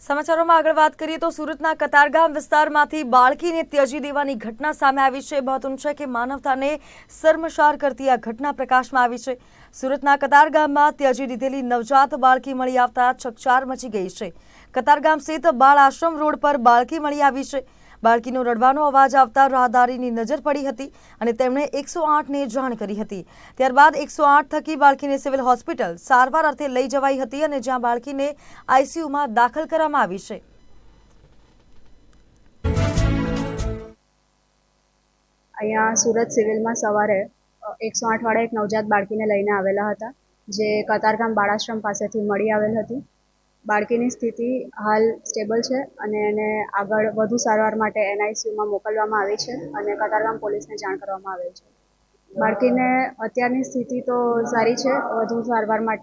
સમાચારોમાં આગળ વાત કરીએ તો સુરતના કતારગામ વિસ્તારમાંથી બાળકીને ત્યજી દેવાની ઘટના સામે આવી છે. મહત્વનું છે કે માનવતાને શર્મસાર કરતી આ ઘટના પ્રકાશમાં આવી છે. સુરતના કતારગામમાં ત્યજી દીધેલી નવજાત બાળકી મળી આવતા ચકચાર મચી ગઈ છે. કતારગામ સ્થિત બાળ આશ્રમ રોડ પર બાળકી મળી આવી છે. બાળકીનો રડવાનો અવાજ આવતા રાહદારીની નજર પડી હતી અને તેમણે એકસો આઠને જાણ કરી હતી. ત્યારબાદ એકસો આઠ થકી બાળકીને સિવિલ હોસ્પિટલ સારવાર અર્થે લઈ જવાઈ હતી અને જ્યાં બાળકીને આઈસીયુમાં દાખલ કરવામાં આવી છે. અહીંયા સુરત સિવિલમાં સવારે એકસો આઠ વાળા એક નવજાત બાળકીને લઈને આવેલા હતા, જે કતારગામ બાળાશ્રમ પાસેથી મળી આવેલ હતી. બાળકીની સ્થિતિ હાલ સ્ટેબલ છે અને એને આગળ વધુ સારવાર માટે એનઆઈસીયુમાં મોકલવામાં આવી છે અને કતારગામ પોલીસને જાણ કરવામાં આવેલ છે. બાળકીને અત્યારની સ્થિતિ તો સારી છે, વધુ સારવાર માટે